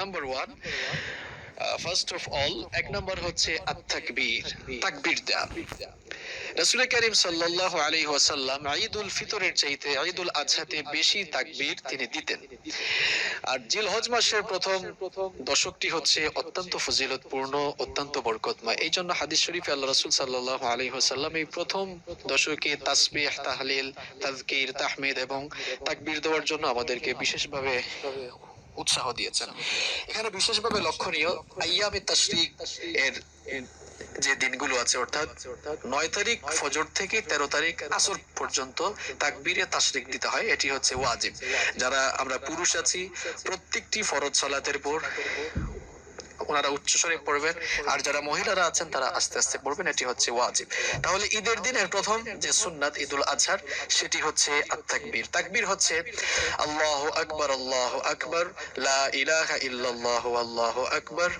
Number one first of all এক নম্বর হচ্ছে আত্মাকবীর তাকবীর দেয়া। করিম ওয়াসাল্লাম ঈদুল ফিতরের চাইতে, ঈদুল আজহাতে বেশি তিনি দিতেন। আর মাসের প্রথম দশকটি হচ্ছে অত্যন্ত ফজিলতপূর্ণ, অত্যন্ত বরকতময়। এই জন্য হাদিস শরীফে আল্লাহ রাসূল সাল্লাল্লাহু ওয়াসাল্লাম এই প্রথম দশকে তাসবিহ, তাহলিল তাজকির তাহমিদ এবং তাকবীর দেওয়ার জন্য আমাদেরকে বিশেষভাবে উৎসাহ দিয়েছেন। এখানে বিশেষভাবে লক্ষণীয় তাশরিক এর যে দিনগুলো আছে, অর্থাৎ নয় তারিখ ফজর থেকে তেরো তারিখ আসর পর্যন্ত তাকবিরে তাশরিক দিতে হয়। এটি হচ্ছে ওয়াজিব। যারা আমরা পুরুষ আছি, প্রত্যেকটি ফরজ সালাতের পর ওনারা উচ্চস্বরে পড়বেন। আর যারা মহিলারা আছেন, তারা আস্তে আস্তে পড়বেন। এটি হচ্ছে ওয়াজিব। তাহলে ঈদের দিনের প্রথম যে সুন্নাত ঈদুল আজহার, সেটি হচ্ছে আত-তাকবীর। হচ্ছে, আল্লাহু আকবার আল্লাহু আকবার, লা ইলাহা ইল্লাল্লাহু, আল্লাহু আকবার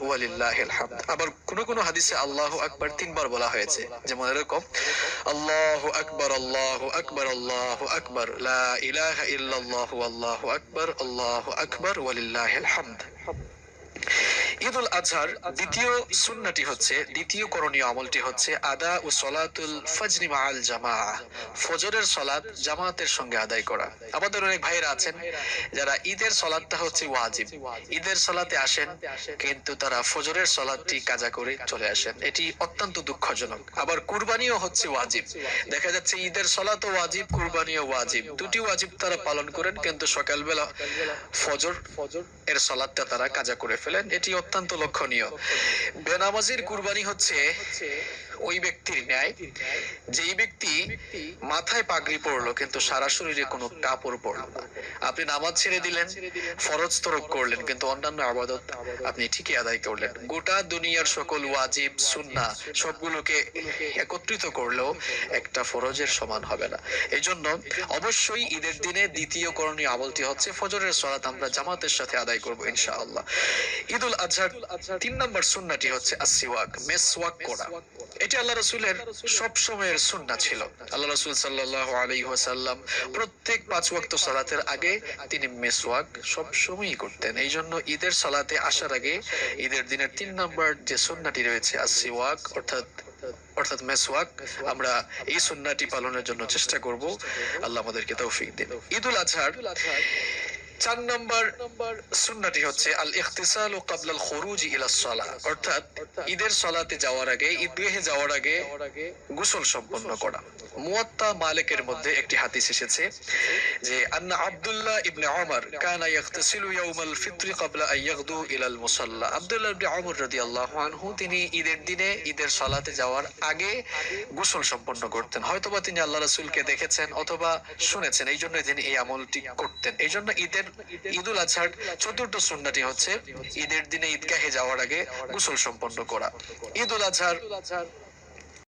হামদ। আবার কোন কোন হাদিসে আল্লাহু আকবার তিনবার বলা হয়েছে। যেমন এরকম, আল্লাহু আকবার আল্লাহু আকবার আল্লাহু আকবার, লা ইলাহা ইল্লাল্লাহু, আল্লাহু আকবার আল্লাহু আকবার, ওয়ালিল্লাহিল হামদ। ঈদুল আজহার দ্বিতীয় সুন্নাটি হচ্ছে, দ্বিতীয় করণীয় আমলটি হচ্ছে আদা ও সলাতুল ফজরি মাআল জামা ফজরের সলাত জামাতের সঙ্গে আদায় করা। আমাদের অনেক ভাইরা আছেন যারা ঈদের সলাতটা হচ্ছে ওয়াজিব। ঈদের সলাতে আসেন, কিন্তু তারা ফজরের সলাতটি কাজা করে চলে আসেন। এটি অত্যন্ত দুঃখজনক। আবার কুরবানিও হচ্ছে ওয়াজিব। দেখা যাচ্ছে ঈদের সলাতও ওয়াজিব, কুরবানিও ওয়াজিব। দুটি ওয়াজিব তারা পালন করেন, কিন্তু সকালবেলা ফজর ফজর এর সলাতটা তারা কাজা করে ফেলেন। এটি অত্যন্ত লক্ষণীয়। বেনামাজির কুরবানি হচ্ছে ওই ব্যক্তির ন্যায়। যেই ব্যক্তি মাথায় পাগড়ি পরলো, কিন্তু সারা শরীরে কোনো কাপড় পরলো না। আপনি নামাজ ছেড়ে দিলেন, ফরজ তরক করলেন, কিন্তু অন্যান্য আবাদত আপনি ঠিকই আদায় করলেন। গোটা দুনিয়ার সকল ওয়াজিব সুন্না সবগুলোকে একত্রিত করলেও একটা ফরজের সমান হবে না। এই জন্য অবশ্যই ঈদের দিনে দ্বিতীয় করণীয় আমলটি হচ্ছে ফজরের সলাত আমরা জামাতের সাথে আদায় করব ইনশাআল্লাহ। ঈদুল আজহার তিন নম্বর সুন্নাটি হচ্ছে আসিওয়াক মেসওয়াক করা। এটি আল্লাহ রসুলের সব সময়ের সুন্না ছিল। আল্লাহ রসুল সাল্লাহ আলাইহি ওয়াসাল্লাম প্রত্যেক পাঁচ ওয়াক্ত সালাতের আগে তিনি মেসওয়াক সব সময়ই করতেন। এই জন্য ঈদের সালাতে আসার আগে ঈদের দিনের তিন নম্বর যে সুন্নাটি রয়েছে আসিওয়াক অর্থাৎ অর্থাৎ মেসওয়াক, আমরা এই সুন্নাটি পালনের জন্য চেষ্টা করব। আল্লাহ আমাদেরকে তৌফিক দিন। ঈদুল আজহার চার নম্বর সুন্নাটি হচ্ছে আল ইখতিসাল ও কাবলাল ইলা সালাহ অর্থাৎ ঈদের সালাতে যাওয়ার আগে, ঈদগাহে যাওয়ার আগে গোসল সম্পন্ন করা। মুয়াত্তা মালিকের মধ্যে একটি হাদিস এসেছে যে, আন্না আব্দুল্লাহ ইবনে ওমর কানা ইয়াউমাল ক্বাবলা আন ইয়াগদু মুসাল্লা। আব্দুল্লাহ ইবনে ওমর রাদিয়াল্লাহু আনহু, তিনি ঈদের দিনে ঈদের সালাতে যাওয়ার আগে গোসল সম্পন্ন করতেন। হয়তোবা তিনি আল্লাহ রাসূলকে দেখেছেন অথবা শুনেছেন এই জন্য তিনি এই আমলটি করতেন। এই জন্য ঈদের ঈদুল আজহার চতুর্থ সুন্নাটি হচ্ছে। ঈদের দিনে ঈদগাহে যাওয়ার আগে গোসল সম্পন্ন করা। ঈদুল আজহার